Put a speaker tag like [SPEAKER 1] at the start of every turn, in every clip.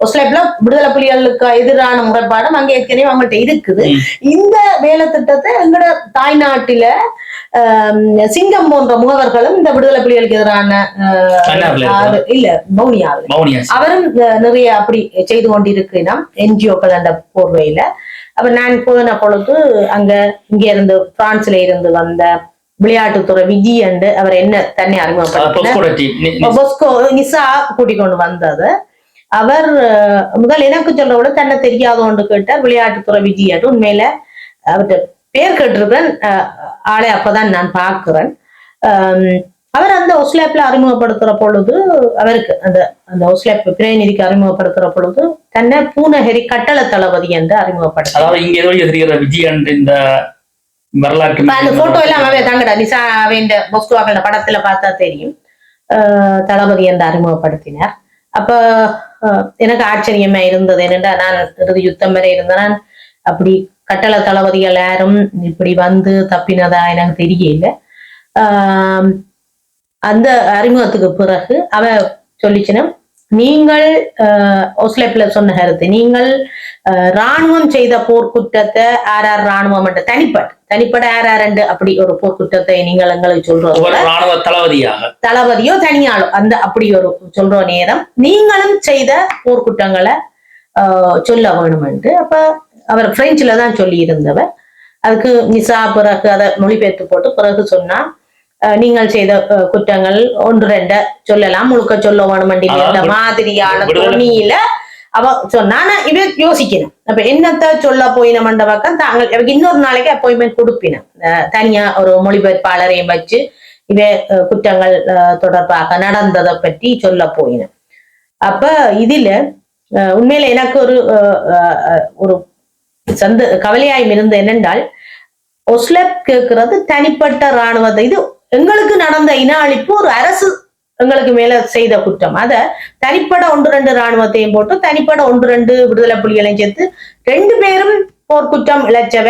[SPEAKER 1] ஒஸ்லேப்ல விடுதலை புலிகளுக்கு எதிரான முறைப்பாடும் அங்க ஏற்கனவே அவங்கள்ட்ட இருக்குது. இந்த வேலை திட்டத்தை எங்கட தாய்நாட்டில சிங்கம் போன்ற முகவர்களும் இந்த விடுதலை புலிகளுக்கு எதிரான இல்ல மௌனியாவில்.
[SPEAKER 2] மௌனியா
[SPEAKER 1] அவரும் நிறைய அப்படி செய்து கொண்டிருக்கிறோம் என்ஜிஓக்கள் அந்த போர்வையில. அப்ப நான் போன பொழுது அங்க இங்க இருந்து பிரான்ஸ்ல இருந்து வந்த விளையாட்டுத்துறை விஜி என்று அவர் என்ன தன்னை அறிமுகப்படுத்தினார். நிசா கூட்டிக் கொண்டு வந்தது. அவர் முதல் எனக்கு சொல்ற விட தன்னை தெரியாதோன்னு கேட்டார். விளையாட்டுத்துறை விஜி என்று உண்மையில அவர்கிட்ட பேர் கேட்டிருக்கேன் அஹ், ஆளை அப்பதான் நான் பார்க்கிறேன். அவர் அந்த ஒஸ்லேப்ல அறிமுகப்படுத்துற பொழுது அவருக்கு அந்த அந்த ஒஸ்லேப் பிரதிநிதிக்கு அறிமுகப்படுத்துற பொழுது தன்னை பூனஹரி கட்டள தளபதி என்று அறிமுகப்படுத்தார்
[SPEAKER 2] அதாவது இங்க ஏதோ தெரிகிற விஜயன் இந்த வரலாற்று
[SPEAKER 1] அந்த போட்டோ எல்லாம் அவன் தாங்கடா நிசா அவன் பொஸ்குவாக்கள படத்துல பார்த்தா தெரியும். தளபதி என்று அறிமுகப்படுத்தினார். அப்ப எனக்கு ஆச்சரியமா இருந்தது. என்னென்றா நான் இறுதி யுத்தம் வரை இருந்தேன். நான் அப்படி கட்டள தளபதிகள் யாரும் இப்படி வந்து தப்பினதா எனக்கு தெரியல. ஆஹ் அந்த அறிமுகத்துக்கு பிறகு அவ சொல்லிச்சுன்னா நீங்கள் ஒஸ்லெப்ல சொன்ன கருத்து நீங்கள் ராணுவம் செய்த போர்க்குற்றத்தை ஆர் ஆர் ராணுவம் என்ற தனிப்பட்ட தனிப்பட ஆர் ஆர் என்று அப்படி ஒரு போர்க்குற்றத்தை நீங்கள் எங்களுக்கு சொல்றோம்.
[SPEAKER 2] தளபதியாக.
[SPEAKER 1] தளபதியோ தனியாளோ அந்த அப்படி ஒரு சொல்ற நேரம் நீங்களும் செய்த போர்க்குற்றங்களை சொல்ல வேணும் என்று அப்ப அவர் பிரெஞ்சுல தான் சொல்லி இருந்தவர் அதுக்கு நிசா பிறகு அதை மொழிபெயர்த்து போட்டு பிறகு சொன்னா நீங்கள் செய்த குற்றங்கள் ஒன்று ரெண்ட சொல்லலாம் முழுக்க சொல்ல வேணும் மாதிரியான தொனியில அவ சொன்னா நான் இவ யோசிக்கணும் அப்ப என்னத்த சொல்ல போயின மண்டபக்கம் தாங்கள் எனக்கு இன்னொரு நாளைக்கு அப்பாயின்மெண்ட் கொடுப்பினேன் தனியா ஒரு மொழிபெயர்ப்பாளரையும் வச்சு இவ குற்றங்கள் தொடர்பாக நடந்ததை பற்றி சொல்ல போயினேன் அப்ப இதுல உண்மையில எனக்கு ஒரு ஒரு சந்த கவலையாயும் இருந்த என்னென்றால் ஒஸ்லப் கேட்கிறது தனிப்பட்ட ராணுவத்தை இது எங்களுக்கு நடந்த இன அழிப்பு ஒரு அரசு எங்களுக்கு மேல செய்த குற்றம். அத தனிப்பட ஒன்று ரெண்டு ராணுவத்தையும் போட்டு தனிப்பட ஒன்று ரெண்டு விடுதலை புலிகளையும் சேர்த்து ரெண்டு பேரும் போர்க்குற்றம் இழைச்சவ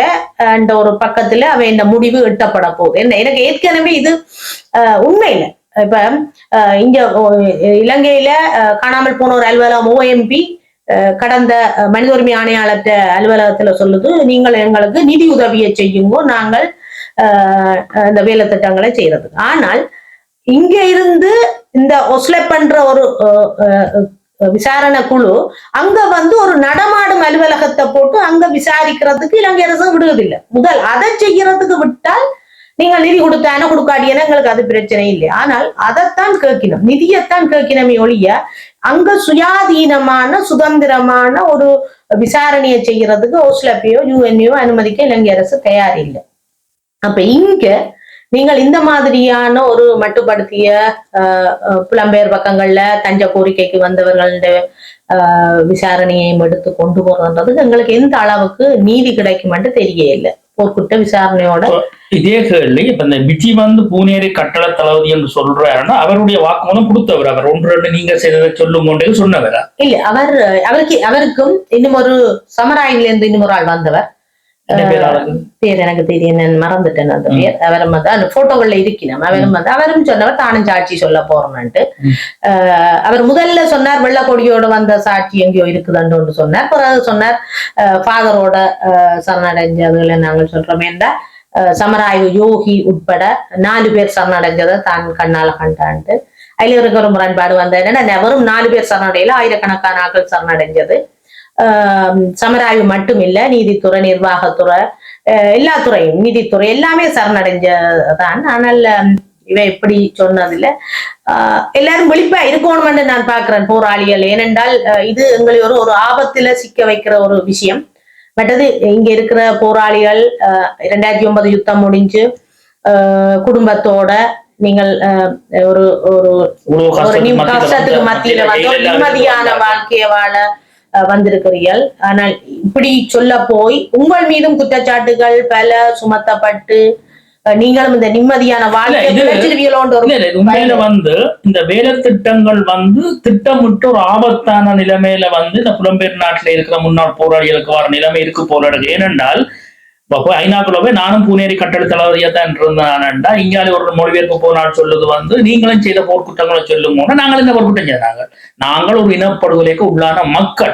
[SPEAKER 1] என்ற ஒரு பக்கத்துல அவ இந்த முடிவு எட்டப்பட போகுது. என்ன எனக்கு ஏற்கனவே இது உண்மையில. இப்ப அஹ், இங்க இலங்கையில காணாமல் போன ஒரு அலுவலகம் ஓஎம்பி கடந்த மனித உரிமை ஆணையாளர் அலுவலகத்துல சொல்லுது நீங்கள் எங்களுக்கு நிதி உதவியை செய்யுங்கோ நாங்கள் இந்த வேலை திட்டங்களை செய்யறது. ஆனால் இங்க இருந்து இந்த ஒஸ்லெப் பண்ற ஒரு அஹ், விசாரணை குழு அங்க வந்து ஒரு நடமாடும் அலுவலகத்தை போட்டு அங்க விசாரிக்கிறதுக்கு இலங்கை அரசு விடுவதில்லை. முதல் அதை செய்யறதுக்கு விட்டால் நீங்கள் நிதி கொடுத்தானோ கொடுக்காடியன எங்களுக்கு அது பிரச்சனை இல்லை. ஆனால் அதைத்தான் கேட்கணும் நிதியைத்தான் கேட்கணுமே ஒழிய அங்க சுயாதீனமான சுதந்திரமான ஒரு விசாரணையை செய்யறதுக்கு ஓஸ்லப்பையோ யூஎன்ஏயோ அனுமதிக்க இலங்கை அரசு தயார் இல்லை அப்ப இங்க நீங்கள் இந்த மாதிரியான ஒரு மட்டுப்படுத்திய புலம்பெயர் பக்கங்கள்ல தஞ்ச கோரிக்கைக்கு வந்தவர்கள்ட அஹ், விசாரணையையும் எடுத்து கொண்டு போறதுன்றது எங்களுக்கு எந்த அளவுக்கு நீதி கிடைக்குமென்று தெரிய இல்லை. போர்க்குற்ற விசாரணையோட
[SPEAKER 2] இதே கேள்வி இப்ப இந்த விஜி வந்து பூனேரி கட்டள தளபதி என்று சொல்றாருன்னா அவருடைய வாக்குமூலம் கொடுத்தவர் அவர். ஒன்று ரெண்டு நீங்க செய்ததை சொல்லும் கொண்டே சொன்னவரா.
[SPEAKER 1] இல்ல அவர் அவருக்கு அவருக்கும் இன்னும் ஒரு சமராயில இருந்து இன்னும் ஒரு ஆள் வந்தவர்.
[SPEAKER 2] பேர்
[SPEAKER 1] எனக்கு தெரியும் நான் மறந்துட்டேன் அந்த. பேர். அவரும் வந்து அந்த போட்டோகள்ல இருக்கணும் அவரும் வந்து அவரும் சொன்னவர் தானும் சாட்சி சொல்ல. அஹ் அவர் முதல்ல சொன்னார் வெள்ளக்கொடியோட வந்த சாட்சி எங்கேயோ இருக்குதுன்னு சொன்னார். பிறகு சொன்னார் ஃபாதரோட சரணடைஞ்சதுல நாங்கள் சொல்றோமே. என்றால் அஹ், சமராய்வு யோகி உட்பட நாலு பேர் சரணடைஞ்சதை தான் கண்ணால கண்டான்ட்டு. அதுல இருக்க ஒரு முரண்பாடு வந்த என்னன்னா வெறும் நாலு பேர் சரணடையில ஆயிரக்கணக்கான ஆட்கள் சரணடைஞ்சது. சமராய்வு மட்டும் இல்ல நீதித்துறை நிர்வாகத்துறை எல்லா துறையும் நீதித்துறை எல்லாமே சரணடைஞ்சதான் ஆனால் இவ இப்படி சொன்னதில்ல. ஆஹ் எல்லாரும் விழிப்பா இருக்கணும்னு நான் பார்க்கிறேன் போராளிகள். ஏனென்றால் இது எங்களை ஒரு ஒரு ஆபத்துல சிக்க வைக்கிற ஒரு விஷயம். மற்றது இங்க இருக்கிற போராளிகள் இரண்டாயிரத்தி ஒன்பது யுத்தம் முடிஞ்சு ஆஹ் குடும்பத்தோட நீங்கள் ஒரு ஒரு
[SPEAKER 2] கஷ்டத்துக்கு மத்தியில வந்து
[SPEAKER 1] நிம்மதியான வாழ்க்கையை வாழ வந்திருக்கிறீர்கள். ஆனால் இப்படி சொல்ல போய் உங்கள் மீதும் குற்றச்சாட்டுகள் பல சுமத்தப்பட்டு நீங்களும் இந்த நிம்மதியான வாழ்க்கை
[SPEAKER 2] உண்மையில வந்து இந்த வேலை திட்டங்கள் வந்து திட்டமிட்டு ஒரு ஆபத்தான நிலைமையில வந்து இந்த புலம்பெயர் நாட்டில் இருக்கிற முன்னாள் போராளிகளுக்கு வர நிலைமை இருக்கு இருக்கு. ஏனென்றால் இப்ப போய் ஐநாக்குள்ள போய் நானும் பூனேரி கட்டளை தளபதியா தான் இருந்தான்டா இங்கால ஒரு மொழிபெயர்ப்பு போனால் சொல்லுது வந்து நீங்களும் செய்த போர்க்குற்றங்களை சொல்லுங்க நாங்கள் இந்த போர்க்குற்றம் செய்தாங்க நாங்கள் ஒரு இனப்படுகொலைக்கு உள்ளான மக்கள்.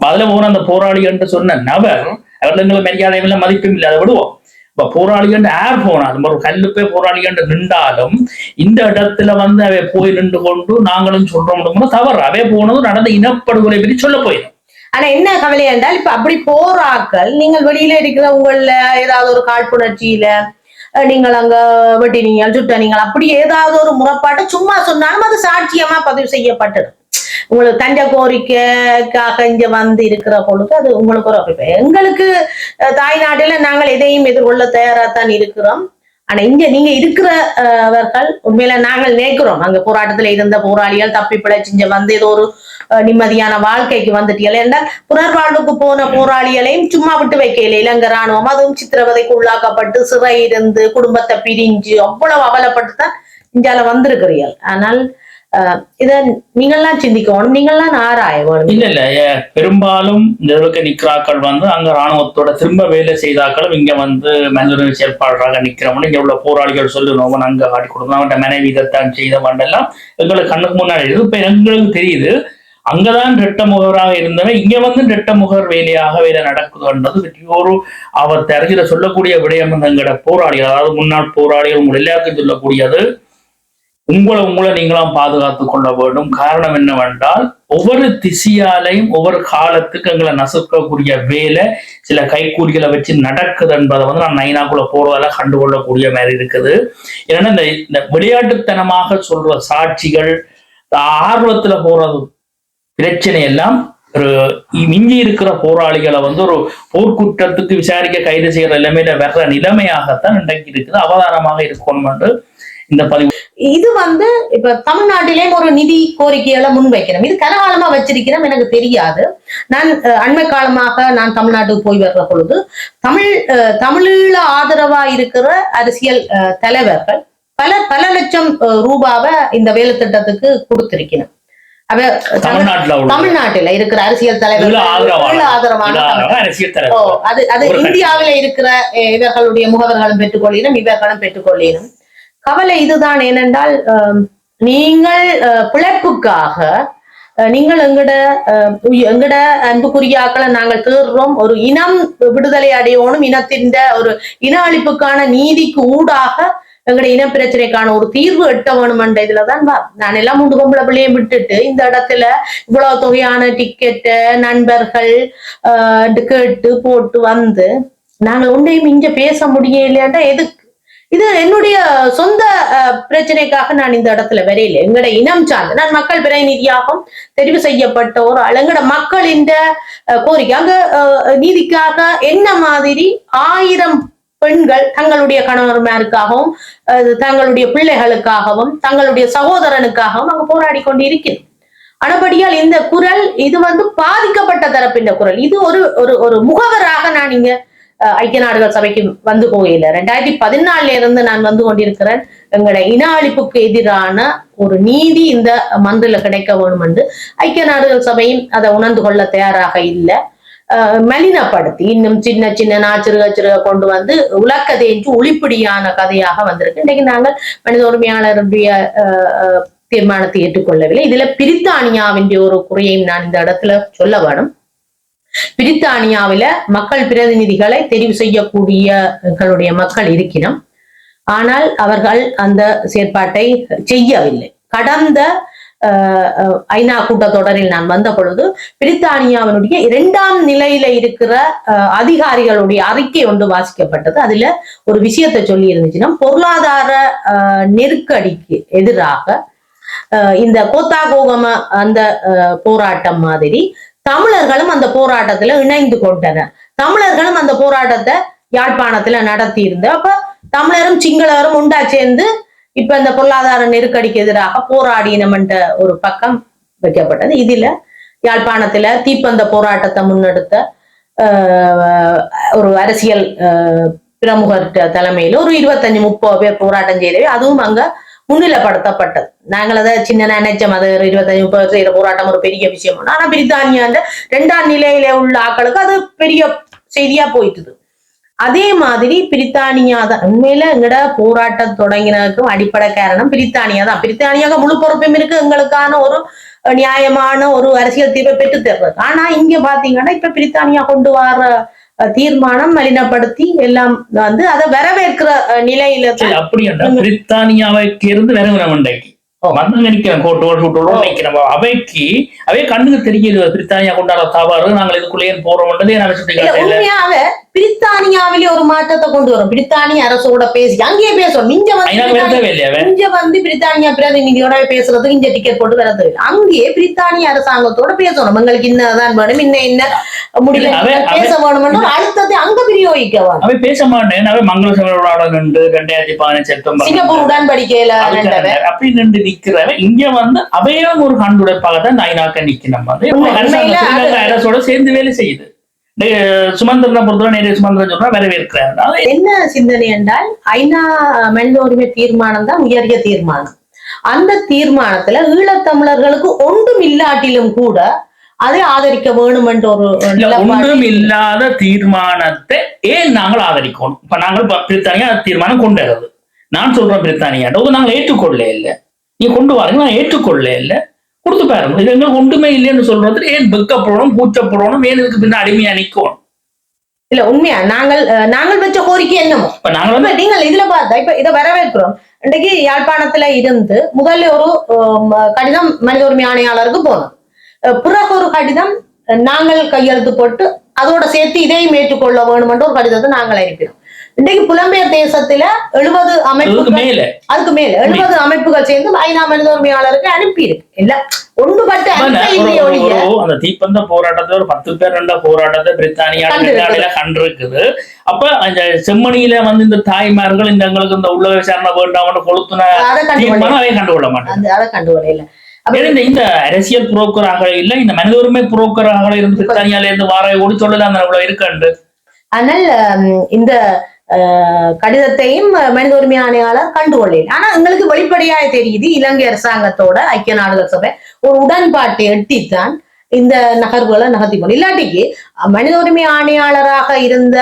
[SPEAKER 2] அதுல போன அந்த போராளி என்று சொன்ன நபர் அவர்களுக்கு மரியாதையும் இல்லை மதிப்பும் இல்லை அதை விடுவோம். இப்ப போராளி என்று போனா? அது ஒரு கல்லு போய் போராளி என்று நின்றாலும் இந்த இடத்துல வந்து அவை போய் நின்று கொண்டு நாங்களும் சொல்றோம் தவறு. அவை போனது நடந்த இனப்படுகொலை பற்றி சொல்ல போயிடும்.
[SPEAKER 1] ஆனா என்ன கவலை என்றால் இப்ப அப்படி போராக்கள் நீங்கள் வெளியில இருக்கிற உங்கள ஏதாவது ஒரு காழ்ப்புணர்ச்சியில நீங்கள் அங்க வெட்டினீங்க சுட்டனீங்க அப்படி ஏதாவது ஒரு முறைப்பாட்டை சும்மா சொன்னாலும் அது சாட்சியமா பதிவு செய்யப்பட்டது. உங்களுக்கு தஞ்ச கோரிக்கைக்காக இங்க வந்து இருக்கிற பொழுது அது உங்களுக்கு ஒரு அபிப்பிராயம். எங்களுக்கு தாய்நாட்டில நாங்கள் எதையும் எதிர்கொள்ள தயாரா தான் இருக்கிறோம். ஆனா இங்க நீங்க இருக்கிறவர்கள் உண்மையில நாங்கள் நினைக்கிறோம். அங்க போராட்டத்துல இருந்த போராளிகள் தப்பி பிழைச்சிஞ்ச வந்து ஏதோ ஒரு அஹ், நிம்மதியான வாழ்க்கைக்கு வந்துட்டீர்கள் என்றால் புனர்வாழ்வுக்கு போன போராளிகளையும் சும்மா விட்டு வைக்கல இலங்கை ராணுவம் அதுவும் சித்திரவதைக்கு உள்ளாக்கப்பட்டு சிறை இருந்து குடும்பத்தை பிரிஞ்சு அவ்வளவு அவலப்பட்டு தான் இந்தியால வந்திருக்கிறீர்கள். ஆனால் இத நீங்கள்லாம் சிந்திக்கணும் நீங்கள்லாம் ஆராயணும்
[SPEAKER 2] இல்ல இல்ல ஏ- பெரும்பாலும் இந்த அளவுக்கு நிக்கிறாக்கள் வந்து அங்க ராணுவத்தோட திரும்ப வேலை செய்தாக்களும் இங்க வந்து மனித செயற்பாளராக நிக்கிறவங்க இங்க உள்ள போராளிகள் சொல்லணும் அங்க காட்டி கொடுக்கணும் அவன் மனைவி இதைத்தான் செய்தவன் எல்லாம் எங்களுக்கு கண்ணுக்கு முன்னாடி இருக்கு இப்ப எங்களுக்கு தெரியுது அங்கதான் ரெட்ட முகவராக இருந்தவன் இங்க வந்து ரெட்ட முகர் வேலையாக வேலை நடக்குதுன்றது ஒரு அவர் தெரிஞ்சிட சொல்லக்கூடிய விடயம் எங்களோட போராளிகள் அதாவது முன்னாள் போராளிகள் உங்கள் எல்லாருக்கும் சொல்லக்கூடியது உங்களை உங்களை நீங்களாம் பாதுகாத்து கொள்ள வேண்டும். காரணம் என்னவென்றால் ஒவ்வொரு திசையாலையும் ஒவ்வொரு காலத்துக்கு எங்களை நசுக்கக்கூடிய வேலை சில கைக்கூலிகளை வச்சு நடக்குது என்பதை வந்து நான் நைனாக்குள்ள போறதால கண்டுகொள்ளக்கூடிய மாதிரி இருக்குது. ஏன்னா இந்த இந்த விளையாட்டுத்தனமாக சொல்ற சாட்சிகள் ஆர்வத்துல போறது பிரச்சனை எல்லாம் ஒரு மிஞ்சி இருக்கிற போராளிகளை வந்து ஒரு போர்க்குற்றத்துக்கு விசாரிக்க கைது செய்யற நிலைமையில வர்ற நிலைமையாகத்தான் இன்றைக்கு இருக்குது. அவதானமாக இருக்கணும் என்று இந்த பதிவு
[SPEAKER 1] இது வந்து இப்ப தமிழ்நாட்டிலேயும் ஒரு நிதி கோரிக்கைகளை முன்வைக்கிறோம் இது கனகாலமா வச்சிருக்கிறோம் எனக்கு தெரியாது. நான் அண்மை காலமாக நான் தமிழ்நாட்டுக்கு போய் வர்ற பொழுது தமிழ் அஹ், தமிழீழ ஆதரவா இருக்கிற அரசியல் தலைவர்கள் பல பல லட்சம் ரூபாவை இந்த வேலை திட்டத்துக்கு கொடுத்திருக்கணும்
[SPEAKER 2] தமிழ்நாட்டுல
[SPEAKER 1] தமிழ்நாட்டில இருக்கிற அரசியல் தலைவர்கள் ஆதரவான அது அது. இந்தியாவில இருக்கிற இவர்களுடைய முகவர்களும் பெற்றுக்கொள்ளினும் இவர்களும் பெற்றுக்கொள்ளினும் கவலை இதுதான் ஏனென்றால் நீங்கள் பிழைப்புக்காக நீங்கள் எங்கட எங்கட அன்புக்குரிய ஆக்களை நாங்கள் தேடுறோம். ஒரு இனம் விடுதலை அடையணும் இனத்தின் ஒரு இன அழிப்புக்கான நீதிக்கு ஊடாக எங்கட இன பிரச்சனைக்கான ஒரு தீர்வு எட்ட வேணுமென்ற இதுலதான் வா நான் எல்லாம் முண்டு பொம்பளை பிள்ளையும் விட்டுட்டு இந்த இடத்துல இவ்வளவு தொகையான டிக்கெட்டு நண்பர்கள் ஆஹ் கேட்டு போட்டு வந்து நாங்கள் ஒன்றையும் இங்க பேச முடியலையாண்டா எதுக்கு? இது என்னுடைய சொந்த பிரச்சனைக்காக நான் இந்த இடத்துல வரையில. எங்கட இனம் சார்ந்து நான் மக்கள் பிரதிநிதியாகவும் தெரிவு செய்யப்பட்ட ஒரு ஆள். எங்கட மக்கள் இந்த கோரிக்கை. அங்க நீதிக்காக என்ன மாதிரி ஆயிரம் பெண்கள் தங்களுடைய கணவர்மாருக்காகவும் தங்களுடைய பிள்ளைகளுக்காகவும் தங்களுடைய சகோதரனுக்காகவும் அங்க போராடி கொண்டு இருக்கிறது ஆனபடியால் இந்த குரல் இது வந்து பாதிக்கப்பட்ட தரப்பின் குரல். இது ஒரு ஒரு ஒரு முகவராக நான் இங்க ஐக்கிய நாடுகள் சபைக்கு வந்து போகையில. ரெண்டாயிரத்தி பதினாலுல இருந்து நான் வந்து கொண்டிருக்கிறேன். எங்களோட இன அழிப்புக்கு எதிரான ஒரு நீதி இந்த மன்றில கிடைக்க வேணும் என்று ஐக்கிய நாடுகள் சபையும் அதை உணர்ந்து கொள்ள தயாராக இல்லை. மலினப்படுத்தி இன்னும் சின்ன சின்ன நாச்சிறுக சிறுக கொண்டு வந்து உலக்கதை என்று ஒளிப்படியான கதையாக வந்திருக்கு. இன்னைக்கு நாங்கள் மனித உரிமையாளருடைய தீர்மானத்தை ஏற்றுக்கொள்ளவில்லை. இதுல பிரித்தானியாவின் ஒரு குறையையும் நான் இந்த இடத்துல சொல்ல வேணும். பிரித்தானியாவில மக்கள் பிரதிநிதிகளை தெரிவு செய்யக்கூடியவர்களுடைய மக்கள் இருக்கிறோம் ஆனால் அவர்கள் அந்த செயற்பாட்டை செய்யவில்லை. கடந்த ஐநா கூட்டத்தொடரில் நான் வந்த பொழுது பிரித்தானியாவினுடைய இரண்டாம் நிலையில இருக்கிற அஹ், அதிகாரிகளுடைய அறிக்கை ஒன்று வாசிக்கப்பட்டது. அதுல ஒரு விஷயத்தை சொல்லி இருந்துச்சுன்னா பொருளாதார நெருக்கடிக்கு எதிராக அஹ், இந்த கோத்தாகோகம அந்த போராட்டம் மாதிரி தமிழர்களும் அந்த போராட்டத்துல இணைந்து கொண்டனர் தமிழர்களும் அந்த போராட்டத்தை யாழ்ப்பாணத்துல நடத்தி இருந்த அப்ப தமிழரும் சிங்களரும் உண்டா சேர்ந்து இப்ப இந்த பொருளாதார நெருக்கடிக்கு எதிராக போராடினம் என்ற ஒரு பக்கம் வைக்கப்பட்டது. இதுல யாழ்ப்பாணத்துல தீப்பந்த போராட்டத்தை முன்னெடுத்த ஆஹ், ஒரு அரசியல் ஆஹ், பிரமுகர் தலைமையில ஒரு இருபத்தஞ்சு முப்பது பேர் போராட்டம் செய்தவை. அதுவும் அங்க முன்னிலைப்படுத்தப்பட்டது நாங்கள் அதை சின்ன நினைச்சோம். அது ஒரு இருபத்தஞ்சு முப்பது செய்யற போராட்டம் ஒரு பெரிய விஷயம். ஆனா பிரித்தானியா ரெண்டாம் நிலையில உள்ள ஆக்களுக்கு அது பெரிய செய்தியா போயிட்டுது. அதே மாதிரி பிரித்தானியா தான். உண்மையில எங்கட போராட்டம் தொடங்கினதுக்கும் அடிப்படை காரணம் பிரித்தானியா தான். பிரித்தானியாக முழு பொறுப்பும் இருக்கு. எங்களுக்கான ஒரு நியாயமான ஒரு அரசியல் தீர்வை பெற்று தர்றது ஆனா இங்க பாத்தீங்கன்னா இப்ப பிரித்தானியா கொண்டு வர தீர்மானம் மலினப்படுத்தி எல்லாம் வந்து அதை வரவேற்கிற நிலையில
[SPEAKER 2] அப்படி என்றால் பிரித்தானியாவைக்கு இருந்து சூட்டோடு நினைக்கிறேன். அவைக்கு அவை கண்ணுக்கு தெரியுது. பிரித்தானியா கொண்டாட தவறு. நாங்கள் இதுக்குள்ளேயே போறோம்ன்றதே நான்
[SPEAKER 1] பிரித்தானியாவிலே ஒரு மாற்றத்தை கொண்டு வரும். பிரித்தானிய அரசோட பேசி அங்கேயே பேசுவோம்.
[SPEAKER 2] ஐநா
[SPEAKER 1] வந்து
[SPEAKER 2] அவன்?
[SPEAKER 1] இங்க வந்து பிரித்தானியா பிரதிநிதியோட பேசுறதுக்கு இங்க டிக்கெட் போட்டு வர தேவையில்லை. அங்கேயே பிரித்தானிய அரசாங்கத்தோட பேசணும். எங்களுக்கு இன்னதான் வேணும் இன்ன இன்ன முடியல
[SPEAKER 2] அவன்-
[SPEAKER 1] பேச வேணும்னு அடுத்தது அங்க பிரயோகிக்க வேணும்.
[SPEAKER 2] பேச மாட்டேன். அவை மங்கள சமரோட நின்று ரெண்டாயிரத்தி பதினஞ்சு செப்டம்பர்
[SPEAKER 1] சிங்கப்பூர் உடன்படிக்கையில
[SPEAKER 2] அப்படி நின்று நிக்கிறவன். இங்க வந்து அவையும் ஒரு கண்டுடைப்பாக தான் ஐநாக்க நிக்கணும். வந்து அரசோட சேர்ந்து வேலை செய்யுது. சுமந்திரனை பொறுத்தவரை நிறைய சுமந்திரன் சொல்றா வரவேற்கிறார்.
[SPEAKER 1] என்ன சிந்தனை என்றால் ஐநா மனித உரிமை தீர்மானம் தான் உயரிய தீர்மானம். அந்த தீர்மானத்துல ஈழத்தமிழர்களுக்கு ஒன்றும் இல்லாட்டிலும் கூட அதை ஆதரிக்க வேணும் என்ற ஒரு
[SPEAKER 2] ஒன்றும் இல்லாத தீர்மானத்தை ஏன் நாங்கள் ஆதரிக்கணும்? இப்ப நாங்கள் பிரித்தானியா தீர்மானம் கொண்டு வருது நான் சொல்றேன் பிரித்தானியாட்ட. அது நாங்கள் ஏற்றுக்கொள்ள இல்லை. நீ கொண்டு வாருங்க நான் ஏற்றுக்கொள்ள இல்லை. கொடுத்து பாருங்க இது எங்களுக்கு ஒன்றுமே இல்லைன்னு சொல்றது ஏன் வெக்கப்படணும் கூச்சப்படணும் ஏன் இதுக்கு பின்ன அடிமையா நிக்கணும்?
[SPEAKER 1] இல்ல உண்மையா? நாங்கள் நாங்கள் வச்ச கோரிக்கை என்னமோ?
[SPEAKER 2] இப்ப நாங்கள்
[SPEAKER 1] நீங்கள் இதுல பார்த்தா இப்ப இதை வரவேற்கிறோம். இன்றைக்கு யாழ்ப்பாணத்துல இருந்து முதல்ல ஒரு கடிதம் மனித உரிமை ஆணையாளருக்கு போனோம். பிறகு ஒரு கடிதம் நாங்கள் கையெழுத்து போட்டு அதோட சேர்த்து இதையும் ஏற்றுக்கொள்ள வேணும் என்ற ஒரு கடிதத்தை நாங்கள் அனுப்பினோம். இன்றைக்கு புலம்பெயர் தேசத்துல எழுபது அமைப்புகள்
[SPEAKER 2] மேல.
[SPEAKER 1] அதுக்கு மேல. எழுபது அமைப்புகள் சேர்ந்து ஐநா மனித உரிமையாளருக்கு அனுப்பி இருக்கு இல்ல ஒன்றுபட்டு
[SPEAKER 2] அந்த தீப்பந்த போராட்டத்தை ஒரு பத்து பேர் ரெண்ட போராட்டத்தை பிரித்தானியா கண்டிருக்குது. அப்ப அந்த செம்மணியில வந்து இந்த தாய்மார்கள் இந்த எங்களுக்கு இந்த உள்ள விசாரணை வேண்டாம்னு கொளுத்துன
[SPEAKER 1] அதை கண்டுகொள்ள
[SPEAKER 2] மாட்டாங்க
[SPEAKER 1] அந்த அதை கண்டுகொள்ள இல்ல.
[SPEAKER 2] இந்த- அரசியல் புரோக்கராக இல்ல இந்த மனித உரிமை புரோக்கராக இருந்து பிரித்தானியால இருந்து வார கூட சொல்லலாம் இருக்காண்டு.
[SPEAKER 1] ஆனால் இந்த கடிதத்தையும் மனித உரிமை ஆணையாளர் கண்டுகொள்ளல ஆனா எங்களுக்கு வெளிப்படையாக தெரியுது இலங்கை அரசாங்கத்தோட ஐக்கிய நாடுகள் சபை ஒரு உடன்பாட்டை எட்டித்தான் இந்த நகர்வுகளை நகர்த்தி கொண்டு. இல்லாட்டிக்கு மனித உரிமை ஆணையாளராக இருந்த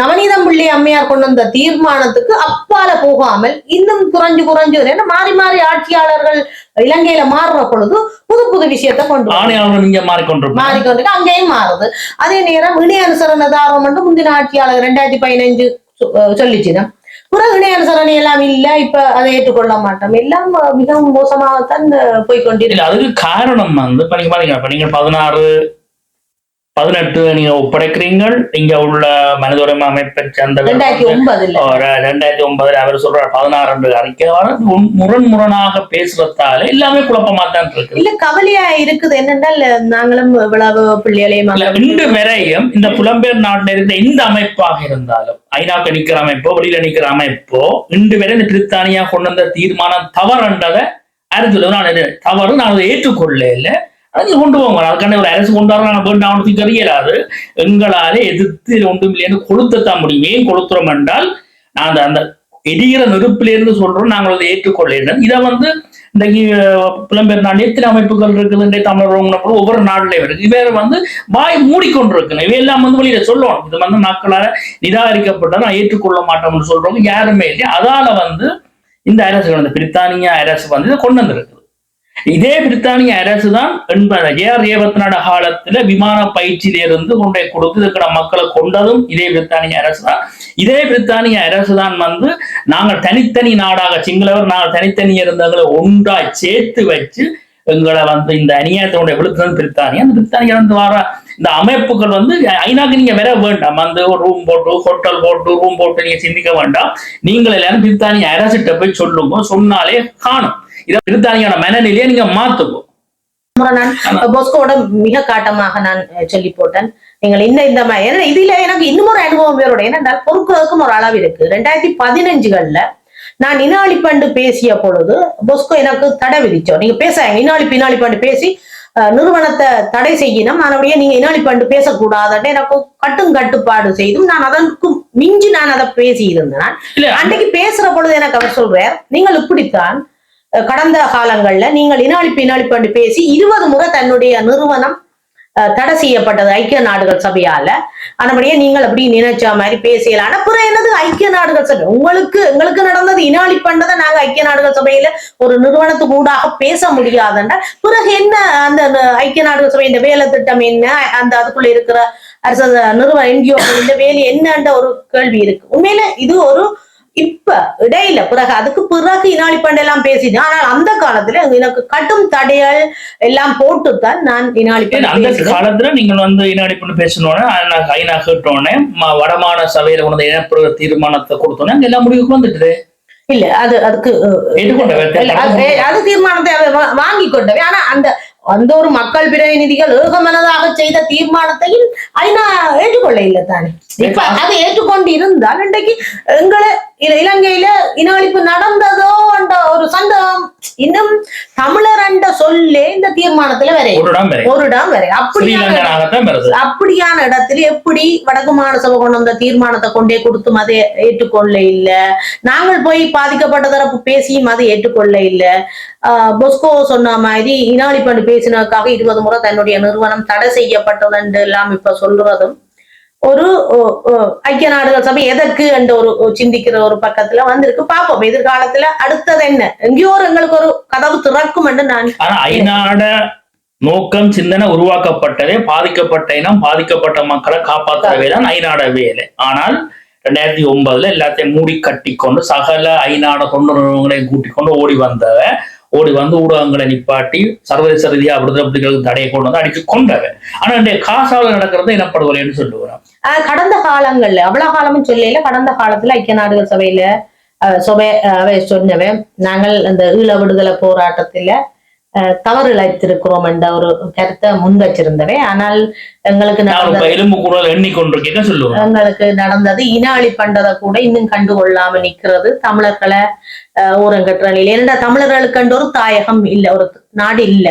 [SPEAKER 1] நவநீதம் பிள்ளை அம்மையார் கொண்டு வந்த தீர்மானத்துக்கு அப்பால போகாமல் இன்னும் குறைஞ்சு குறைஞ்சு ஏன்னா மாறி மாறி ஆட்சியாளர்கள் இலங்கையில மாறுற பொழுது புது புது விஷயத்தை கொண்டு
[SPEAKER 2] மாறிக்கொண்டிருப்பாங்க
[SPEAKER 1] மாறிக்கொண்டிருக்கு. அங்கேயும் மாறுது. அதே நேரம் இணை அனுசரணை தாரம் மட்டும் முந்தின ஆட்சியாளர் ரெண்டாயிரத்தி பதினஞ்சு சொல்லிச்சுதான். பிறகு அனுசரணை எல்லாம் இல்ல இப்ப அதை ஏற்றுக்கொள்ள மாட்டோம். எல்லாம் மிகவும் மோசமாகத்தான் அஹ்,
[SPEAKER 2] அதுக்கு காரணம் வந்து இப்ப நீங்க பாருங்க இப்ப நீங்க பதினாறு பதினெட்டு நீங்க ஒப்படைக்கிறீங்க இங்க உள்ள மனித உரிமை அமைப்பை சேர்ந்தவர்
[SPEAKER 1] ரெண்டாயிரத்தி ஒன்பதுல
[SPEAKER 2] அவர் சொல்றார் பதினாறு என்று அறிக்கை வர முரண்- முரண் முரணாக பேசுறதால எல்லாமே குழப்பமா தான் இருக்கு.
[SPEAKER 1] இல்ல கவலையா இருக்குது என்னென்றால் நாங்களும் இவ்வளவு பிள்ளைகளையும்
[SPEAKER 2] இன்று வரையும் இந்த புலம்பெயர் நாட்டில் இருந்த எந்த அமைப்பாக இருந்தாலும் ஐநாக்கு நிக்கிற அமைப்போ வெளியில நிக்கிற அமைப்போ இன்று வரை இந்த பிரித்தானியா கொண்டு வந்த தீர்மானம் தவறுன்றதை அரசு நான் தவறு நான் அதை ஏற்றுக்கொள்ள இல்லை அது கொண்டு போங்க அதுக்கான ஒரு அரசு கொண்டு வரலாம் நான் வேண்டாம் தெரியலாது எங்களாலே எதிர்த்து ஒன்றும் இல்லைன்னு கொளுத்தத்தான் முடியும். ஏன் கொளுத்துறோம் என்றால் நான் அந்த அந்த எரிகிற நெருப்பிலிருந்து சொல்றோம் நாங்கள் அதை ஏற்றுக்கொள்ள இதை வந்து இன்றைக்கு புலம்பெயர் நாடு எத்தனை அமைப்புகள் இருக்குது இன்றைய தமிழர் ஒவ்வொரு நாடுலையும் இருக்கு இவர் வந்து வாய் மூடிக்கொண்டிருக்கணும் இவையெல்லாம் வந்து வெளியில சொல்லணும். இது வந்து மக்களால் நிராகரிக்கப்பட்டதை நான் ஏற்றுக்கொள்ள மாட்டோம்னு சொல்றவங்க யாருமே இல்லையா அதால வந்து இந்த அரசு வந்து பிரித்தானியா அரசு வந்து இதை கொண்டு வந்திருக்கு. இதே பிரித்தானிய அரசு தான் எண்பது ஏஆர் ரேவத் நாடு காலத்துல விமான பயிற்சியிலிருந்து கொண்டே கொடுத்து இருக்கிற மக்களை கொண்டதும் இதே பிரித்தானிய அரசு தான் இதே பிரித்தானிய அரசு தான் வந்து நாங்கள் தனித்தனி நாடாக சிங்களவர் நாங்கள் தனித்தனி இருந்தவங்களை ஒன்றா சேர்த்து வச்சு எங்களை வந்து இந்த அநியாயத்தினுடைய விழுத்தது பிரித்தானியா அந்த பிரித்தானியா வந்து வர இந்த அமைப்புகள் வந்து ஐநாக்கு நீங்க வர வேண்டாம். அந்த ஒரு ரூம் போட்டு ஹோட்டல் போட்டு ரூம் போட்டு நீங்க சிந்திக்க வேண்டாம். நீங்கள் எல்லாரும் பிரித்தானிய அரசிட்ட போய் சொல்லுங்க சொன்னாலே காணும். இதை பிரித்தானியான மனநிலையை நீங்க
[SPEAKER 1] நான் பொஸ்கோட மிக காட்டமாக நான் சொல்லி போட்டேன் நீங்கள் இந்த இந்த இதுல எனக்கு இன்னும் ஒரு அனுபவம் வேறோட ஏனென்றால் பொறுக்கிறதுக்கும் ஒரு அளவு இருக்கு. ரெண்டாயிரத்தி பதினஞ்சுகள்ல நான் இனாளிப்பண்டு பேசிய பொழுது பொஸ்கோ எனக்கு தடை விதிச்சோம் நீங்க பேசாங்க இனாளிப்பு இனாளிப்பண்டு பேசி அஹ், நிறுவனத்தை தடை செய்யணும். ஆனபடியே நீங்க இனாளிப்பண்டு பேசக்கூடாதுன்னு எனக்கு கட்டும் கட்டுப்பாடு செய்தும் நான் அதற்கு மிஞ்சி நான் அதை பேசி இருந்தேன்
[SPEAKER 2] இல்ல
[SPEAKER 1] அன்னைக்கு பேசுற பொழுது எனக்கு அவர் சொல்றார் நீங்கள் இப்படித்தான் கடந்த காலங்கள்ல நீங்கள் இனாளிப்பு இனாளிப்பண்டு பேசி இருபது முறை தன்னுடைய நிறுவனம் தடை செய்யப்பட்டது ஐக்கிய நாடுகள் சபையால. ஆனபடியே நீங்கள் அப்படி நினைச்ச மாதிரி பேசலாம் ஆனா என்னது ஐக்கிய நாடுகள் சபை? உங்களுக்கு எங்களுக்கு நடந்தது இனாளி பண்ணதை நாங்க ஐக்கிய நாடுகள் சபையில ஒரு நிறுவனத்துக்கு ஊடாக பேச முடியாதுன்னா பிறகு என்ன அந்த ஐக்கிய நாடுகள் சபை இந்த வேலை திட்டம் என்ன? அந்த அதுக்குள்ள இருக்கிற அரசு நிறுவன என்ஜிஓ இந்த வேலை என்னன்ற ஒரு கேள்வி இருக்கு. உண்மையில இது ஒரு இப்ப இடையில பிறகு அதுக்கு பிறகு இனாளி பண்டை எல்லாம் பேசினேன் ஆனால் அந்த காலத்துல எனக்கு கடும் தடைகள் எல்லாம் போட்டுத்தான் நான் இனாளி
[SPEAKER 2] அந்த. காலத்துல நீங்கள் வந்து இனஅடிப்புன்னு பேசினோடனே நான் ஐநா கேட்டோடனே வடமான சபையில கொண்டு இனப்பிரக தீர்மானத்தை கொடுத்தோன்னே அங்க எல்லா முடிவுக்கு வந்துட்டு
[SPEAKER 1] இல்ல அது அதுக்கு அது தீர்மானத்தை வாங்கி கொண்டவை. ஆனா அந்த அந்த ஒரு மக்கள் பிரதிநிதிகள் ஏகமனதாக செய்த தீர்மானத்தையும் ஐநா ஏற்றுக்கொள்ள இல்லை தானே? இப்ப அதை ஏற்றுக்கொண்டு இருந்தால் இன்றைக்கு எங்களை இல- இலங்கையில இனஅழிப்பு நடந்ததோ என்ற ஒரு சந்தேகம் இன்னும் தமிழர் என்ற சொல்லே இந்த தீர்மானத்துல வரை.
[SPEAKER 2] ஒரு இடம் வரை.
[SPEAKER 1] அப்படியான அப்படியான இடத்துல எப்படி வடக்கு மாநில கொண்டு வந்த தீர்மானத்தை கொண்டே கொடுத்தும் அதை ஏற்றுக்கொள்ள இல்ல நாங்கள் போய் பாதிக்கப்பட்ட தரப்பு பேசியும் அதை ஏற்றுக்கொள்ள இல்ல பொஸ்கோ சொன்ன மாதிரி இனாளி பண்ணி பேசினதுக்காக இருபது முறை தன்னுடைய நிறுவனம் தடை செய்யப்பட்டது எல்லாம் இப்ப சொல்றதும். ஒரு ஐக்கிய நாடுகள் சபை எதற்கு என்ற ஒரு சிந்திக்கிற ஒரு பக்கத்துல வந்திருக்கு. பார்ப்போம் எதிர்காலத்துல அடுத்தது என்ன? எங்கேயோ ஒரு எங்களுக்கு ஒரு கதவு திறக்கும் என்று நான்
[SPEAKER 2] ஐநாட நோக்கம் சிந்தனை உருவாக்கப்பட்டதே பாதிக்கப்பட்ட இனம் பாதிக்கப்பட்ட மக்களை காப்பாற்றவே தான் ஐநாட வேலை. ஆனால் ரெண்டாயிரத்தி ஒன்பதுல எல்லாத்தையும் மூடி கட்டி கொண்டு சகல ஐநாட தொண்டு நிறுவனங்களையும் கூட்டிக் கொண்டு ஓடி வந்தவ ஓடி வந்து ஊடகங்களை நிப்பாட்டி சர்வதேச ரீதியாக விடுதலை புலிகளுக்கு தடையை கொண்டு வந்து அடிச்சு கொண்டவன் ஆனா இன்றைய காசாவில் நடக்கிறது இனப்படுகொலைன்னு சொல்லுவோம்
[SPEAKER 1] ஆஹ் கடந்த காலங்கள்ல அவ்வளவு காலமும் சொல்லல கடந்த காலத்துல ஐக்கிய நாடுகள் சபையில ஆஹ் சபை ஆஹ் சொன்னவன். நாங்கள் அந்த ஈழ விடுதலை போராட்டத்துல தவறு இழைத்திருக்கிறோம் என்ற ஒரு கருத்தை முன் வச்சிருந்தவை. ஆனால் எங்களுக்கு எங்களுக்கு நடந்தது. இன அழிப்பண்டதை கூட இன்னும் கண்டுகொள்ளாம நிக்கிறது தமிழர்களை ஊரங்கற்ற நிலை ஏன்னா தமிழர்களுக்கு ஒரு தாயகம் இல்ல ஒரு நாடு இல்ல.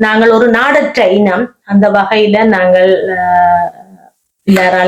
[SPEAKER 1] நாங்கள் ஒரு நாடற்ற இனம். அந்த வகையில நாங்கள் எல்லாராலையும்